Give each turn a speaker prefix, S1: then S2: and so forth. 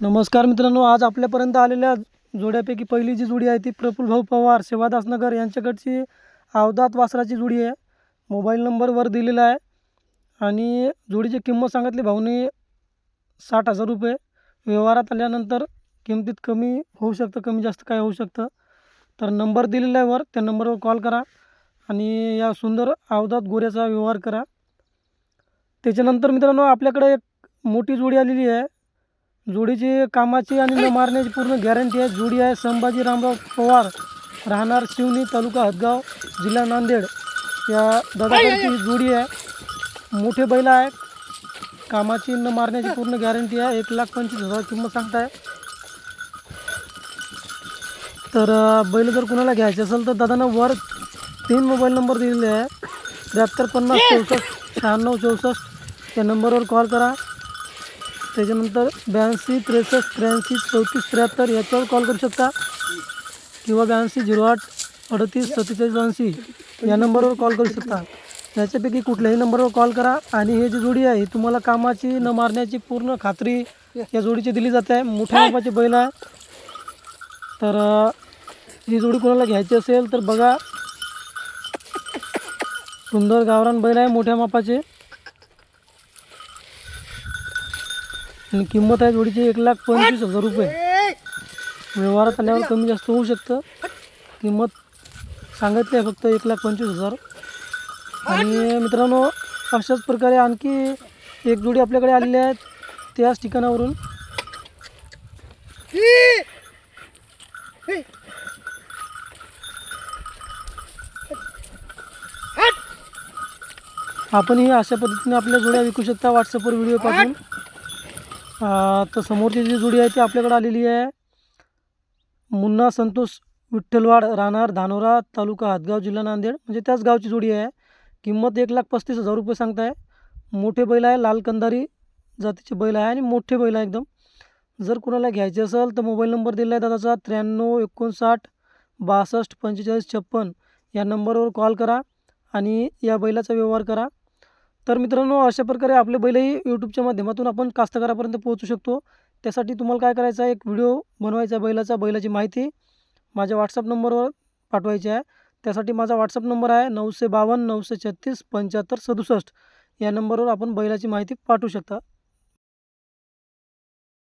S1: नमस्कार मित्रांनो आज आपल्यापर्यंत आलेल्या जोड्यापैकी पहिली जी जोडी आहे ती प्रफुल भाऊ पवार सेवादासनगर यांच्याकडची अवधात वासराची जोडी आहे. मोबाईल नंबरवर दिलेला आहे. आणि जोडीची किंमत सांगितली भाऊने साठ हजार रुपये. व्यवहारात आल्यानंतर किमतीत कमी होऊ शकतं कमी जास्त काय होऊ शकतं. तर नंबर दिलेला आहे वर त्या नंबरवर कॉल करा आणि या सुंदर अवधात गोऱ्याचा व्यवहार करा. त्याच्यानंतर मित्रांनो आपल्याकडे एक मोठी जोडी आलेली आहे. जोडीची कामाची आणि न मारण्याची पूर्ण गॅरंटी आहे. जोडी आहे संभाजी रामराव पवार. राहणार शिवनी तालुका हदगाव जिल्हा नांदेड. या दादाकडची ही जोडी आहे. मोठे बैल आहे कामाची न मारण्याची पूर्ण गॅरंटी आहे. एक लाख पंचवीस हजार किंमत सांगताय. तर बैल जर कुणाला घ्यायचे असेल तर दादानं वर तीन मोबाईल नंबर दिलेले आहे. त्र्याहत्तर पन्नास चौसष्ट शहाण्णव चौसष्ट. या नंबरवर कॉल करा. त्याच्यानंतर ब्याऐंशी त्रेसष्ट त्र्याऐंशी चौतीस त्र्याहत्तर याच्यावर कॉल करू शकता. किंवा ब्याऐंशी झिरो आठ अडतीस सत्तेचाळीस ऐंशी या नंबरवर कॉल करू शकता. याच्यापैकी कुठल्याही नंबरवर कॉल करा आणि हे जी जोडी आहे तुम्हाला कामाची न मारण्याची पूर्ण खात्री या जोडीची दिली जाते. आहे मोठ्या मापाची बैल आहे. तर ही जोडी कोणाला घ्यायची असेल तर बघा. सुंदर गावरान बैल आहे मोठ्या मापाचे आणि किंमत आहे जोडीची एक लाख पंचवीस हजार रुपये. व्यवहारात आल्यावर कमी जास्त होऊ शकतं. किंमत सांगितली आहे फक्त एक लाख पंचवीस हजार. आणि मित्रांनो अशाच प्रकारे आणखी एक जोडी आपल्याकडे आलेली आहे त्याच ठिकाणावरून. आपणही अशा पद्धतीने आपल्या जोड्या विकू शकता. व्हॉट्सअपवर व्हिडिओ पाठवून. तर समोरची जी जोडी आहे ती आपल्याकडे आलेली आहे. मुन्ना संतोष विठ्ठलवाड राहणार धानोरा तालुका हातगाव जिल्हा नांदेड. म्हणजे त्याच गावची जोडी आहे. किंमत एक लाख पस्तीस हजार रुपये सांगताय. मोठे बैल आहे लाल कंदारी जातीचे बैल आहे आणि मोठे बैल आहे एकदम. जर कुणाला घ्यायचे असेल तर मोबाईल नंबर दिला आहे दादाचा. त्र्याण्णव एकोणसाठ बासष्ट पंचेचाळीस छप्पन या नंबरवर कॉल करा आणि या बैलाचा व्यवहार करा. तर मित्रांनो अशा प्रकारे आपले बैलही यूट्यूबच्या माध्यमातून आपण कास्तकारापर्यंत पोहोचू शकतो. त्यासाठी तुम्हाला काय करायचं आहे एक व्हिडिओ बनवायचा आहे बैलाचा बैलाची माहिती माझ्या व्हॉट्सअप नंबरवर पाठवायची आहे. त्यासाठी माझा व्हॉट्सअप नंबर आहे नऊशे बावन्न नऊशे छत्तीस पंच्याहत्तर सदुसष्ट. या नंबरवर आपण बैलाची माहिती पाठवू शकता.